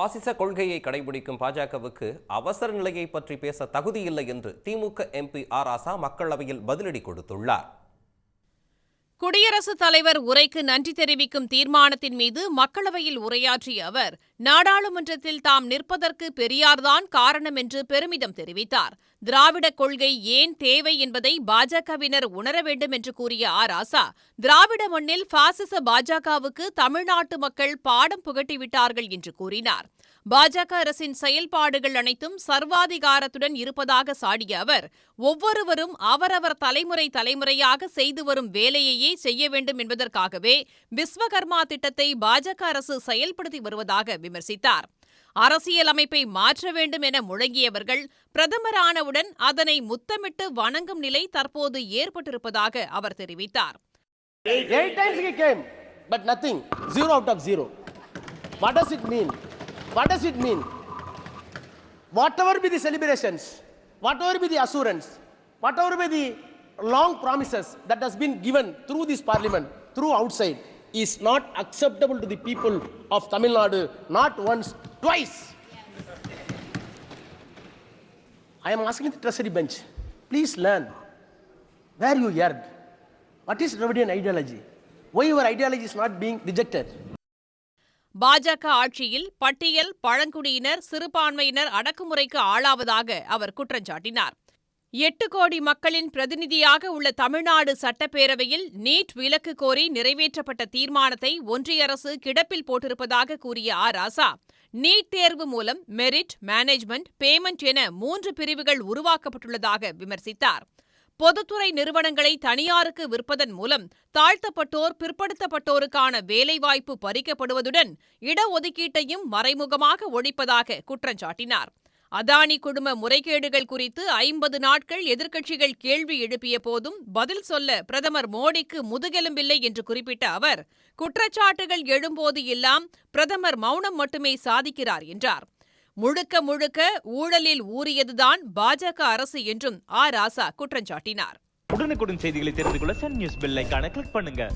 பாசிச கொள்கையை கடைபிடிக்கும் பாஜகவுக்கு அவசர நிலையை பற்றி பேச தகுதியில்லை என்று திமுக எம்பி ஆர் ஆசா மக்களவையில் பதிலடி கொடுத்துள்ளார். குடியரசுத் தலைவர் உரைக்கு நன்றி தெரிவிக்கும் தீர்மானத்தின் மீது மக்களவையில் உரையாற்றிய அவர் நாடாளுமன்றத்தில் தாம் நிற்பதற்கு பெரியார்தான் காரணம் என்று பெருமிதம் தெரிவித்தார். திராவிடக் கொள்கை ஏன் தேவை என்பதை பாஜகவினர் உணர வேண்டும் என்று கூறிய ஆ ராசா திராவிட மண்ணில் பாசிச பாஜகவுக்கு தமிழ்நாட்டு மக்கள் பாடம் புகட்டிவிட்டார்கள் என்று கூறினார். பாஜக அரசின் செயல்பாடுகள் அனைத்தும் சர்வாதிகாரத்துடன் இருப்பதாக சாடிய அவர் ஒவ்வொருவரும் அவரவர் தலைமுறை தலைமுறையாக செய்து வரும் வேலையையே செய்ய வேண்டும் என்பதற்காகவே விஸ்வகர்மா திட்டத்தை பாஜக அரசு செயல்படுத்தி வருவதாக விமர்சித்தார் அரசியல் அமைப்பை மாற்ற வேண்டும் என முழங்கியவர்கள் பிரதமரானவுடன் அதனை முத்தமிட்டு வணங்கும் நிலை தற்போது ஏற்பட்டிருப்பதாக அவர் தெரிவித்தார் Eight times he came, but nothing. Zero out of zero. What does it mean? What does it mean? Whatever be the celebrations, whatever be the assurance, whatever be the long promises that has been given through this parliament, through outside, is not acceptable to the people of Tamil Nadu, not once, twice. I am asking the treasury bench, please learn where you heard. What is Dravidian ideology? Why your ideology is not being rejected? பாஜக ஆட்சியில் பட்டியல் பழங்குடியினர் சிறுபான்மையினர் அடக்குமுறைக்கு ஆளாவதாக அவர் குற்றம் சாட்டினார். எட்டு கோடி மக்களின் பிரதிநிதியாக உள்ள தமிழ்நாடு சட்டப்பேரவையில் நீட் விலக்கு கோரி நிறைவேற்றப்பட்ட தீர்மானத்தை ஒன்றிய அரசு கிடப்பில் போட்டிருப்பதாக கூறிய ஆ. ராசா நீட் தேர்வு மூலம் மெரிட் மேனேஜ்மெண்ட் பேமெண்ட் என மூன்று பிரிவுகள் உருவாக்கப்பட்டுள்ளதாக விமர்சித்தார். பொதுத்துறை நிறுவனங்களை தனியாருக்கு விற்பதன் மூலம் தாழ்த்தப்பட்டோர் பிற்படுத்தப்பட்டோருக்கான வேலைவாய்ப்பு பறிக்கப்படுவதுடன் இடஒதுக்கீட்டையும் மறைமுகமாக ஒழிப்பதாக குற்றம் சாட்டினார் அதானி குழும முறைகேடுகள் குறித்து ஐம்பது நாட்கள் எதிர்க்கட்சிகள் கேள்வி எழுப்பிய போதும் பதில் சொல்ல பிரதமர் மோடிக்கு முதுகெலும்பில்லை என்று குறிப்பிட்ட அவர் குற்றச்சாட்டுகள் எழும்போது எல்லாம் பிரதமர் மௌனம் மட்டுமே சாதிக்கிறார் என்றார். முழுக்க முழுக்க ஊழலில் ஊறியதுதான் பாஜக அரசு என்றும் ஆ. ராசா குற்றஞ்சாட்டினார். உடனுக்குடன் செய்திகளை தெரிந்து கொள்ள சன் நியூஸ் பெல் கிளிக் பண்ணுங்க.